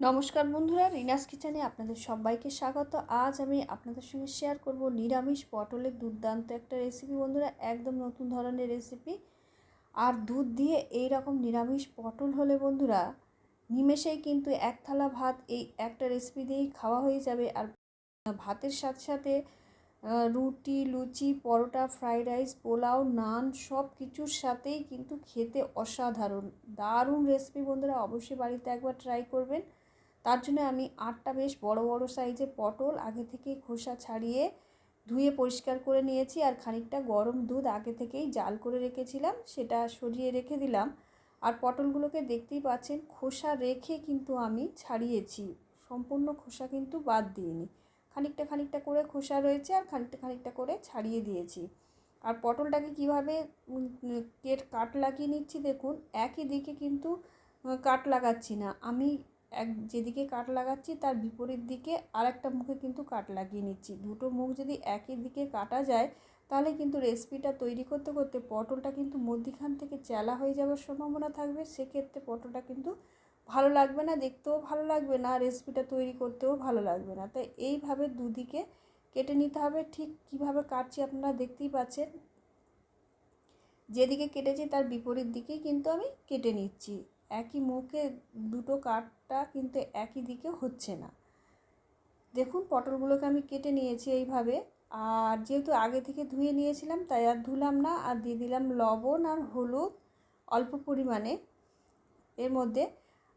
নমস্কার বন্ধুরা, রিনাস কিচেনে আপনাদের সবাইকে স্বাগত। আজ আমি আপনাদের সঙ্গে শেয়ার করব নিরামিষ পটলের দুর্দান্ত একটা রেসিপি বন্ধুরা, একদম নতুন ধরনের রেসিপি আর দুধ দিয়ে এই রকম নিরামিষ পটল হলে বন্ধুরা নিমেষেই কিন্তু এক থালা ভাত এই একটা রেসিপি দিয়েই খাওয়া হয়ে যাবে। আর ভাতের সাথে সাথে রুটি, লুচি, পরোটা ফ্রাইড রাইস পোলাও, নান সব কিছুর সাথেই কিন্তু খেতে অসাধারণ। দারুণ রেসিপি বন্ধুরা, অবশ্যই বাড়িতে একবার ট্রাই করবেন। তার জন্য আমি আটটা বেশ বড় বড় সাইজে পটল আগে থেকে খোসা ছাড়িয়ে ধুয়ে পরিষ্কার করে নিয়েছি আর খানিকটা গরম দুধ আগে থেকেই জাল করে রেখেছিলাম, সেটা সরিয়ে রেখে দিলাম। আর পটলগুলোকে দেখতেই পাচ্ছেন খোসা রেখে কিন্তু আমি ছাড়িয়েছি, সম্পূর্ণ খোসা কিন্তু বাদ দিইনি। খানিকটা খানিকটা করে খোসা রয়েছে আর খানিকটা খানিকটা করে ছাড়িয়ে দিয়েছি। আর পটলটাকে কীভাবে কেট, কাট লাগিয়ে নিচ্ছি দেখুন, একই দিকে কিন্তু কাট লাগাচ্ছি না। আমি এক যেদিকে কাট লাগাচ্ছি, তার বিপরীত দিকে আর একটা মুখে কিন্তু কাট লাগিয়ে নিচ্ছি। দুটো মুখ যদি একই দিকে কাটা যায়, তাহলে কিন্তু রেসিপিটা তৈরি করতে করতে পটলটা কিন্তু মধ্যিখান থেকে চেলা হয়ে যাওয়ার সম্ভাবনা থাকবে। সেক্ষেত্রে পটলটা কিন্তু ভালো লাগবে না, দেখতেও ভালো লাগবে না, রেসিপিটা তৈরি করতেও ভালো লাগবে না। তাই এইভাবে দুদিকে কেটে নিতে হবে। ঠিক কীভাবে কাটছি আপনারা দেখতেই পাচ্ছেন। যেদিকে কেটেছি, তার বিপরীত দিকেই কিন্তু আমি কেটে নিচ্ছি। একই মুখে দুটো কাটটা কিন্তু একই দিকে হচ্ছে না। দেখুন, পটলগুলোকে আমি কেটে নিয়েছি এইভাবে। আর যেহেতু আগে থেকে ধুয়ে নিয়েছিলাম, তাই আর ধুলাম না। আর দিয়ে দিলাম লবণ আর হলুদ অল্প পরিমাণে এর মধ্যে।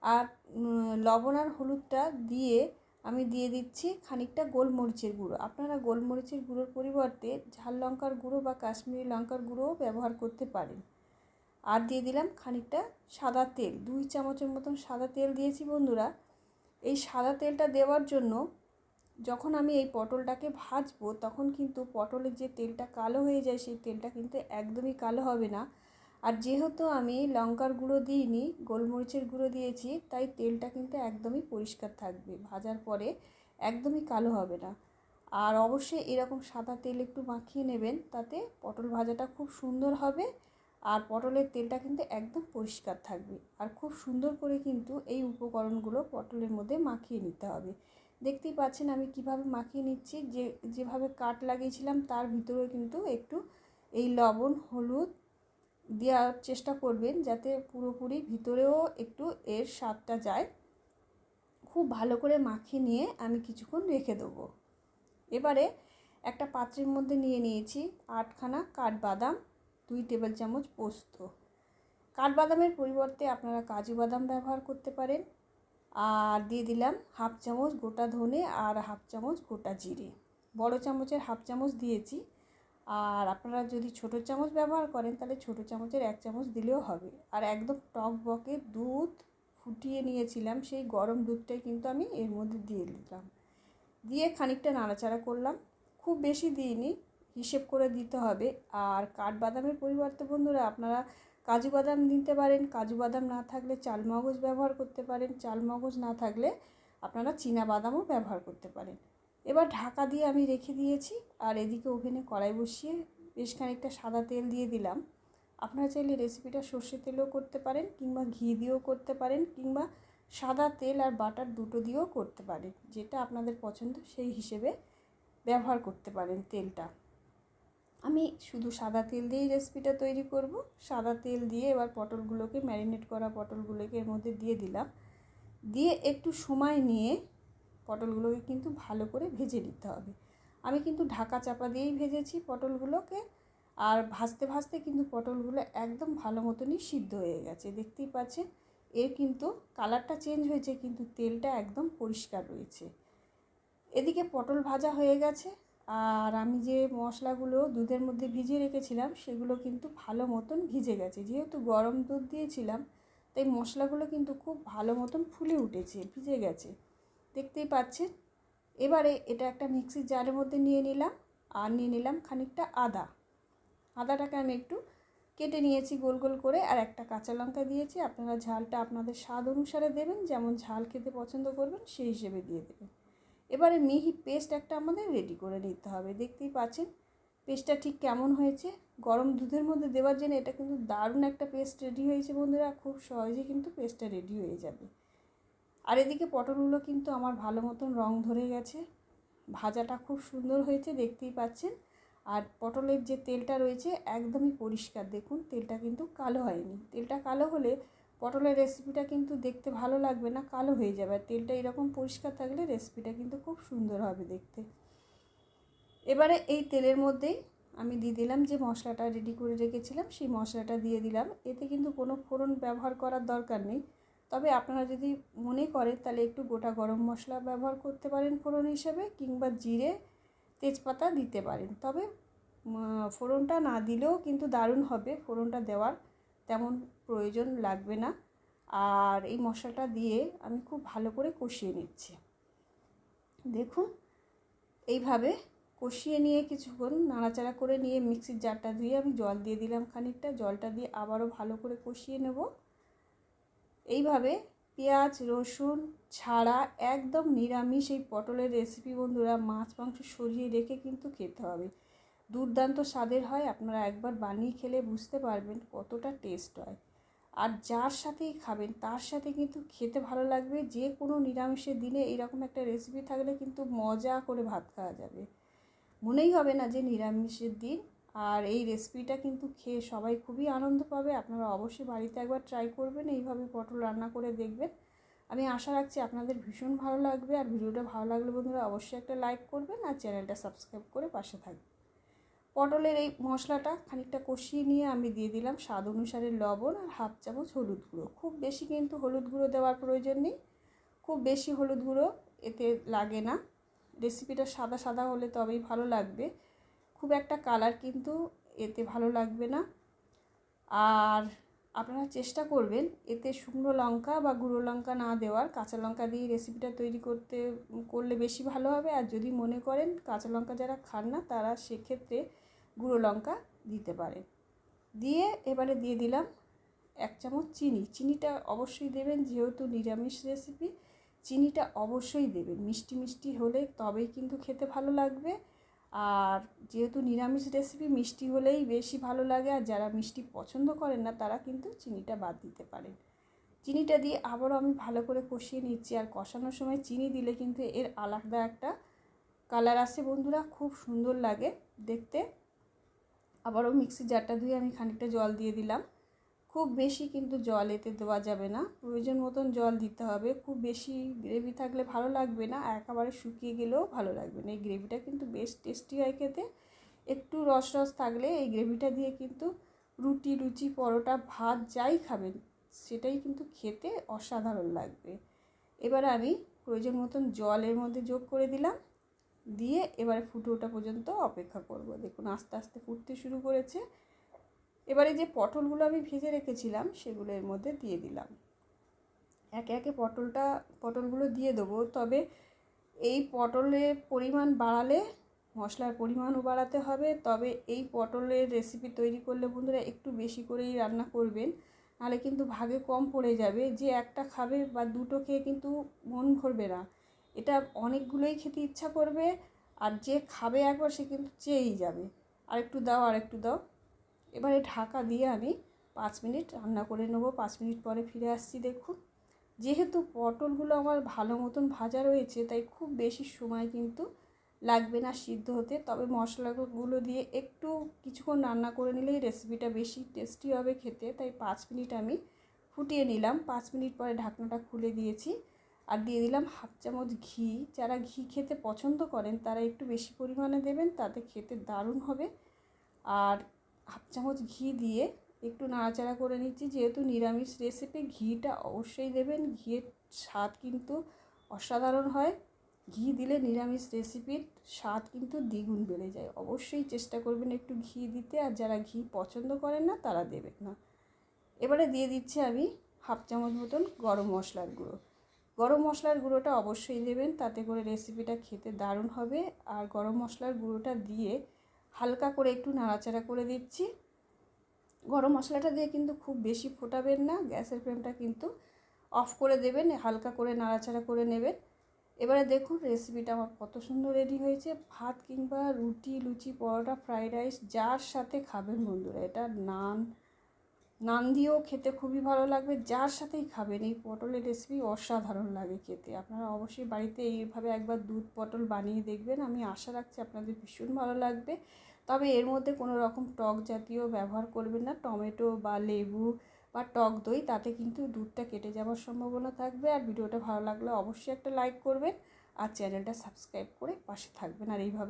আর লবণ আর হলুদটা দিয়ে আমি দিয়ে দিচ্ছি খানিকটা গোলমরিচের গুঁড়ো। আপনারা গোলমরিচের গুঁড়োর পরিবর্তে ঝাল লঙ্কার গুঁড়ো বা কাশ্মীরি লঙ্কার গুঁড়োও ব্যবহার করতে পারেন। আর দিয়ে দিলাম খানিকটা সাদা তেল, দুই চামচের মতন সাদা তেল দিয়েছি বন্ধুরা। এই সাদা তেলটা দেওয়ার জন্য যখন আমি এই পটলটাকে ভাজবো, তখন কিন্তু পটলের যে তেলটা কালো হয়ে যায়, সেই তেলটা কিন্তু একদমই কালো হবে না। আর যেহেতু আমি লঙ্কার গুঁড়ো দিইনি, গোলমরিচের গুঁড়ো দিয়েছি, তাই তেলটা কিন্তু একদমই পরিষ্কার থাকবে। ভাজার পরে একদমই কালো হবে না। আর অবশ্যই এরকম সাদা তেল একটু মাখিয়ে নেবেন, তাতে পটল ভাজাটা খুব সুন্দর হবে আর পটলের তেলটা কিন্তু একদম পরিষ্কার থাকবে। আর খুব সুন্দর করে কিন্তু এই উপকরণগুলো পটলের মধ্যে মাখিয়ে নিতে হবে। দেখতেই পাচ্ছেন আমি কীভাবে মাখিয়ে নিচ্ছি। যে, যেভাবে কাট লাগিয়েছিলাম তার ভিতরে কিন্তু একটু এই লবণ, হলুদ দেওয়ার চেষ্টা করবেন যাতে পুরোপুরি ভিতরেও একটু এর স্বাদটা যায়। খুব ভালো করে মাখিয়ে নিয়ে আমি কিছুক্ষণ রেখে দেবো। এবারে একটা পাত্রের মধ্যে নিয়ে নিয়েছি আটখানা কাঠবাদাম। দুই টেবিল চামচ পোস্ত। কাঠবাদামের পরিবর্তে আপনারা কাজু বাদাম ব্যবহার করতে পারেন। আর দিয়ে দিলাম হাফ চামচ গোটা ধনে আর হাফ চামচ গোটা জিরে। বড় চামচের হাফ চামচ দিয়েছি। আর আপনারা যদি ছোট চামচ ব্যবহার করেন, তাহলে ছোট চামচের এক চামচ দিলেও হবে। আর একদম টক বকে দুধ ফুটিয়ে নিয়েছিলাম, সেই গরম দুধটাই কিন্তু আমি এর মধ্যে দিয়ে দিলাম। দিয়ে খানিকটা নাড়াচাড়া করলাম। খুব বেশি দিইনি হিসেব করে দিতে হবে। আর কাঠবাদামের পরিবর্তে বন্ধুরা আপনারা কাজু বাদাম নিতে পারেন, কাজু বাদাম না থাকলে চালমগজ ব্যবহার করতে পারেন চালমগজ না থাকলে আপনারা চীনা বাদামও ব্যবহার করতে পারেন। এবার ঢাকা দিয়ে আমি রেখে দিয়েছি, আর এদিকে ওভেনে কড়াই বসিয়ে বেশ খানিকটা সাদা তেল দিয়ে দিলাম। আপনারা চাইলে রেসিপিটা সর্ষে তেলেও করতে পারেন, কিংবা ঘি দিয়েও করতে পারেন, কিংবা সাদা তেল আর বাটার দুটো দিয়েও করতে পারেন, যেটা আপনাদের পছন্দ সেই হিসেবে ব্যবহার করতে পারেন তেলটা। আমি শুধু সাদা তেল দিয়েই রেসিপিটা তৈরি করব। সাদা তেল দিয়ে এবার পটলগুলোকে ম্যারিনেট করা পটলগুলোকে এর মধ্যে দিয়ে দিলাম। দিয়ে একটু সময় নিয়ে পটলগুলোকে কিন্তু ভালো করে ভেজে নিতে হবে। আমি কিন্তু ঢাকা চাপা দিয়েই ভেজেছি পটলগুলোকে। আর ভাজতে ভাজতে কিন্তু পটলগুলো একদম ভালো মতনই সিদ্ধ হয়ে গেছে। দেখতেই পাচ্ছেন, এর কিন্তু কালারটা চেঞ্জ হয়েছে, কিন্তু তেলটা একদম পরিষ্কার রয়েছে। এদিকে পটল ভাজা হয়ে গেছে। আর আমি যে মশলাগুলো দুধের মধ্যে ভিজিয়ে রেখেছিলাম, সেগুলো কিন্তু ভালো মতন ভিজে গেছে। যেহেতু গরম দুধ দিয়েছিলাম, তাই মশলাগুলো কিন্তু খুব ভালো মতন ফুলে উঠেছে, ভিজে গেছে। দেখতেই পাচ্ছেন? এবারে এটা একটা মিক্সির জারের মধ্যে নিয়ে নিলাম, আর নিয়ে নিলাম খানিকটা আদা। আদাটাকে আমি একটু কেটে নিয়েছি গোল গোল করে, আর একটা কাঁচা লঙ্কা দিয়েছি। আপনারা ঝালটা আপনাদের স্বাদ অনুসারে দেবেন, যেমন ঝাল খেতে পছন্দ করবেন, সেই হিসেবে দিয়ে দেবেন। এবারে মিহি পেস্ট একটা আমাদের রেডি করে নিতে হবে। দেখতেই পাচ্ছেন, পেস্টটা ঠিক কেমন হয়েছে? গরম দুধের মধ্যে দেওয়ার জন্য এটা কিন্তু দারুণ একটা পেস্ট রেডি হয়েছে বন্ধুরা। খুব সহজেই কিন্তু পেস্টটা রেডি হয়ে যাবে। আর এদিকে পটলগুলো কিন্তু আমার ভালো মতন রং ধরে গেছে। ভাজাটা খুব সুন্দর হয়েছে, দেখতেই পাচ্ছেন। আর পটলের যে তেলটা রয়েছে, একদমই পরিষ্কার। দেখুন, তেলটা কিন্তু কালো হয়নি। তেলটা কালো হলে পটলের রেসিপিটা কিন্তু দেখতে ভালো লাগবে না, কালো হয়ে যাবে। আর তেলটা এরকম পরিষ্কার থাকলে রেসিপিটা কিন্তু খুব সুন্দর হবে দেখতে। এবারে এই তেলের মধ্যেই আমি দিয়ে দিলাম যে মশলাটা রেডি করে রেখেছিলাম, সেই মশলাটা দিয়ে দিলাম। এতে কিন্তু কোনো ফোড়ন ব্যবহার করার দরকার নেই। তবে আপনারা যদি মনে করেন তাহলে একটু গোটা গরম মশলা ব্যবহার করতে পারেন ফোড়ন হিসেবে, কিংবা জিরে, তেজপাতা দিতে পারেন। তবে ফোড়নটা না দিলেও কিন্তু দারুণ হবে ফোড়নটা দেওয়ার। তেমন প্রয়োজন লাগবে না। আর এই মশলাটা দিয়ে আমি খুব ভালো করে কষিয়ে নিচ্ছি। দেখুন, এইভাবে কষিয়ে নিয়ে কিছুক্ষণ নাড়াচাড়া করে নিয়ে মিক্সির জারটা ধুয়ে আমি জল দিয়ে দিলাম খানিকটা। জলটা দিয়ে আবারও ভালো করে কষিয়ে নেব। এইভাবে পেঁয়াজ, রসুন ছাড়া একদম নিরামিষ এই পটলের রেসিপি বন্ধুরা, মাছ, মাংস সরিয়ে রেখে কিন্তু খেতে হবে। দুর্দান্ত স্বাদের হয়, আপনারা একবার বানিয়ে খেলে বুঝতে পারবেন কতটা টেস্ট হয়। আর যার সাথেই খাবেন, তার সাথে কিন্তু খেতে ভালো লাগবে, যে কোনো নিরামিষের দিনে এরকম একটা রেসিপি থাকলে কিন্তু মজা করে ভাত খাওয়া যাবে। মনেই হবে না যে নিরামিষের দিন, আর এই রেসিপিটা কিন্তু খেয়ে সবাই খুবই আনন্দ পাবে। আপনারা অবশ্যই বাড়িতে একবার ট্রাই করবেন, এইভাবে পটল রান্না করে দেখবেন। আমি আশা রাখছি আপনাদের ভীষণ ভালো লাগবে, আর ভিডিওটা ভালো লাগলে বন্ধুরা অবশ্যই একটা লাইক করবেন, আর চ্যানেলটা সাবস্ক্রাইব করে পাশে থাকবেন। পটলের এই মশলাটা খানিকটা কষিয়ে নিয়ে আমি দিয়ে দিলাম স্বাদ অনুসারে লবণ আর হাফ চামচ হলুদ গুঁড়ো। খুব বেশি কিন্তু হলুদ গুঁড়ো দেওয়ার প্রয়োজন নেই। খুব বেশি হলুদ গুঁড়ো এতে লাগে না। রেসিপিটা সাদা সাদা হলে তবেই ভালো লাগবে। খুব একটা কালার কিন্তু এতে ভালো লাগবে না। আর আপনারা চেষ্টা করবেন এতে শুকনো লঙ্কা বা গুঁড়ো লঙ্কা না দেওয়ার। কাঁচা লঙ্কা দিয়ে রেসিপিটা তৈরি করতে, করলে বেশি ভালো হবে। আর যদি মনে করেন কাঁচা লঙ্কা যারা খান না, তারা সেক্ষেত্রে গুঁড়ো লঙ্কা দিতে পারেন। দিয়ে এবারে দিয়ে দিলাম এক চামচ চিনি। চিনিটা অবশ্যই দেবেন, যেহেতু নিরামিষ রেসিপি চিনিটা অবশ্যই দেবেন। মিষ্টি মিষ্টি হলে তবেই কিন্তু খেতে ভালো লাগবে। আর যেহেতু নিরামিষ রেসিপি মিষ্টি হলেই বেশি ভালো লাগে। আর যারা মিষ্টি পছন্দ করেন না, তারা কিন্তু চিনিটা বাদ দিতে পারেন। চিনিটা দিয়ে আবারও আমি ভালো করে কষিয়ে নিচ্ছি। আর কষানোর সময় চিনি দিলে কিন্তু এর আলাদা একটা কালার আসে, বন্ধুরা। খুব সুন্দর লাগে দেখতে। আবারও মিক্সি জারটা ধুয়ে আমি খানিকটা জল দিয়ে দিলাম। খুব বেশি কিন্তু জল এতে দেওয়া যাবে না। প্রয়োজন মতন জল দিতে হবে। খুব বেশি গ্রেভি থাকলে ভালো লাগবে না একেবারে শুকিয়ে গেলেও ভালো লাগবে না। এই গ্রেভিটা কিন্তু বেশ টেস্টি হয় খেতে। একটু রস রস থাকলে এই গ্রেভিটা দিয়ে কিন্তু রুটি, লুচি, পরোটা, ভাত যাই খাবেন, সেটাই কিন্তু খেতে অসাধারণ লাগবে। এবার আমি প্রয়োজন মতন জলের মধ্যে যোগ করে দিলাম। দিয়ে এবারে ফুটে ওঠা পর্যন্ত অপেক্ষা করব। দেখুন, আস্তে আস্তে ফুটতে শুরু করেছে। এবারে যে পটলগুলো আমি ভেজে রেখেছিলাম, সেগুলো এর মধ্যে দিয়ে দিলাম। একে একে পটলটা, পটলগুলো দিয়ে দেবো। তবে এই পটলের পরিমাণ বাড়ালে, মশলার পরিমাণও বাড়াতে হবে। তবে এই পটলের রেসিপি তৈরি করলে বন্ধুরা একটু বেশি করেই রান্না করবেন। নাহলে কিন্তু ভাগে কম পড়ে যাবে। যে একটা খাবে বা দুটো খেয়ে কিন্তু মন ভরবে না। এটা অনেকগুলোই খেতে ইচ্ছা করবে, আর যে খাবে একবার সে কিন্তু চেয়েই যাবে। আর একটু দাও আর একটু দাও। এবারে ঢাকা দিয়ে আমি পাঁচ মিনিট রান্না করে নেব। পাঁচ মিনিট পরে ফিরে আসছি, দেখুন। যেহেতু পটলগুলো আমার ভালো মতন ভাজা রয়েছে, তাই খুব বেশি সময় কিন্তু লাগবে না সিদ্ধ হতে। তবে মশলাগুলো দিয়ে একটু কিছুক্ষণ রান্না করে নিলেই রেসিপিটা বেশি টেস্টি হবে খেতে। তাই পাঁচ মিনিট আমি ফুটিয়ে নিলাম। পাঁচ মিনিট পরে ঢাকনাটা খুলে দিয়েছি। আর দিয়ে দিলাম হাফ চামচ ঘি। যারা ঘি খেতে পছন্দ করেন, তারা একটু বেশি পরিমাণে দেবেন, তাতে খেতে দারুণ হবে। আর হাফ চামচ ঘি দিয়ে একটু নাড়াচাড়া করে নিচ্ছি, যেহেতু নিরামিষ রেসিপি ঘিটা অবশ্যই দেবেন। ঘিয়ের স্বাদ কিন্তু অসাধারণ হয়। ঘি দিলে নিরামিষ রেসিপির স্বাদ কিন্তু দ্বিগুণ বেড়ে যায়। অবশ্যই চেষ্টা করবেন একটু ঘি দিতে, আর যারা ঘি পছন্দ করেন না, তারা দেবেন না। এবারে দিয়ে দিচ্ছি আমি হাফ চামচ মতন গরম মশলার গুঁড়ো। গরম মশলার গুঁড়োটা অবশ্যই দেবেন, তাতে করে রেসিপিটা খেতে দারুণ হবে। আর গরম মশলার গুঁড়োটা দিয়ে হালকা করে একটু নাড়াচাড়া করে দিচ্ছি। গরম মশলাটা দিয়ে কিন্তু খুব বেশি ফোটাবেন না, গ্যাসের ফ্লেমটা কিন্তু অফ করে দেবেন, হালকা করে নাড়াচাড়া করে নেবেন। এবারে দেখুন রেসিপিটা আমার কত সুন্দর রেডি হয়েছে। ভাত কিংবা রুটি, লুচি, পরোটা ফ্রাইড রাইস যার সাথে খাবেন বন্ধুরা এটা নান নান দিয়েও খেতে খুবই ভালো লাগবে। যার সাথেই খাবেন, এই পটলের রেসিপি অসাধারণ লাগে খেতে। আপনারা অবশ্যই বাড়িতে এইভাবে একবার দুধ পটল বানিয়ে দেখবেন। আমি আশা রাখছি আপনাদের ভীষণ ভালো লাগবে। তবে এর মধ্যে কোনো রকম টক জাতীয় ব্যবহার করবেন না। টমেটো বা লেবু বা টক দই, তাতে কিন্তু দুধটা কেটে যাওয়ার সম্ভাবনা থাকবে। আর ভিডিওটা ভালো লাগলে অবশ্যই একটা লাইক করবেন। আর চ্যানেলটা সাবস্ক্রাইব করে পাশে থাকবেন। আর এইভাবে